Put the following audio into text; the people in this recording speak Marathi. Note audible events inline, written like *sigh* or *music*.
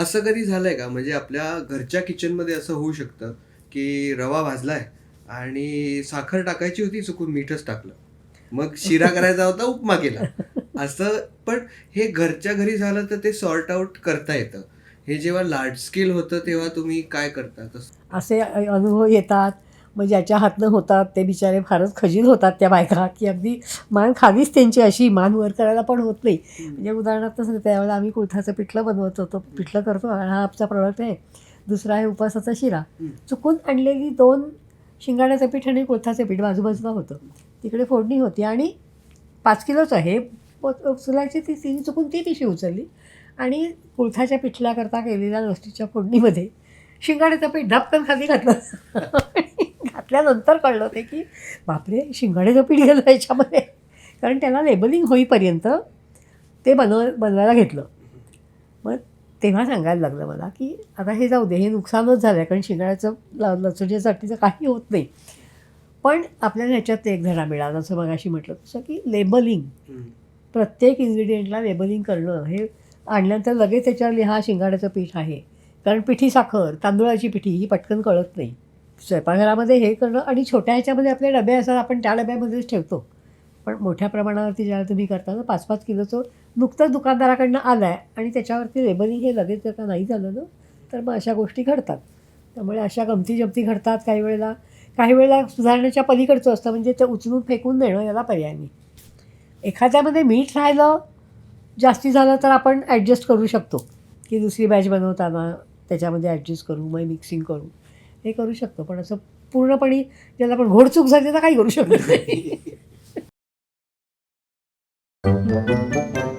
असं कधी झालंय का? म्हणजे आपल्या घरच्या किचनमध्ये असं होऊ शकतं की रवा भाजलाय आणि साखर टाकायची होती चुकून मीठच टाकलं. मग शिरा *laughs* करायचा होता उपमा केला. असं पण हे घरच्या घरी झालं तर ते सॉर्ट आउट करता येतं. हे जेव्हा लार्ज स्केल होतं तेव्हा तुम्ही काय करता? असे अनुभव येतात. मग ज्याच्या हातनं होतात ते बिचारे फारच खजील होतात त्या बायका की अगदी मान खालीच त्यांची अशी मान वर करायला पण होत नाही. म्हणजे उदाहरणार्थ सांगते त्यावेळेला आम्ही कुळथाचं पिठलं बनवत होतो. पिठलं करतो आणि हा आमचा प्रॉडक्ट आहे. दुसरा आहे उपासाचा शिरा. चुकून आणलेली दोन शिंगाड्याचं पीठ आणि कुळथाचं पीठ बाजूबाजूला होतं. तिकडे फोडणी होती आणि पाच किलोचं आहे. उचलायची ती तिने चुकून ती पिशवी उचलली आणि कुळथाच्या पिठल्याकरता केलेल्या लसणीच्या फोडणीमध्ये शिंगाड्याचं पीठ धपकन खाली घातलं. *laughs* घातल्यानंतर कळलं ते की बापरे शिंगाड्याचं पीठ गेलं याच्यामध्ये. कारण त्याला लेबलिंग होईपर्यंत ते बनव बनवायला घेतलं. मग तेव्हा सांगायला लागलं मला की आता हे जाऊ दे हे नुकसानच झालं आहे कारण शिंगाड्याचं ल लसूणच्या चटणीचं काही होत नाही. पण आपल्याला ह्याच्यात एक धडा मिळाला जसं मगाशी म्हटलं तसं की लेबलिंग. प्रत्येक इन्ग्रेडियंटला लेबलिंग करणं हे आणल्यानंतर लगेच त्याच्यावर लिहा शिंगाड्याचं पीठ आहे. कारण पिठी साखर तांदूळाची पिठी ही पटकन कळत नाही. स्वयंपाकघरामध्ये हे करणं आणि छोट्या ह्याच्यामध्ये आपले डबे असतात आपण त्या डब्यामध्येच ठेवतो. पण मोठ्या प्रमाणावरती ज्याला तुम्ही करता ना पाच पाच किलोचं नुकतंच दुकानदाराकडनं आलं आहे आणि त्याच्यावरती लेबलिंग हे लगेच जर का नाही झालं ना तर मग अशा गोष्टी घडतात. त्यामुळे अशा गमती जमती घडतात काही वेळेला. काही वेळेला सुधारण्याच्या पलीकडचं असतं म्हणजे ते उचलून फेकून देणं याला पर्याय. नाही एखाद्यामध्ये मीठ राहिलं जास्ती झालं तर आपण ॲडजस्ट करू शकतो. की दुसरी बॅच बनवताना त्याच्यामध्ये ॲडजस्ट करू मग मिक्सिंग करू. हे करू शकतो. पण असं पूर्णपणे ज्याला आपण घोडचूक झाली तर काही करू शकत नाही. *laughs*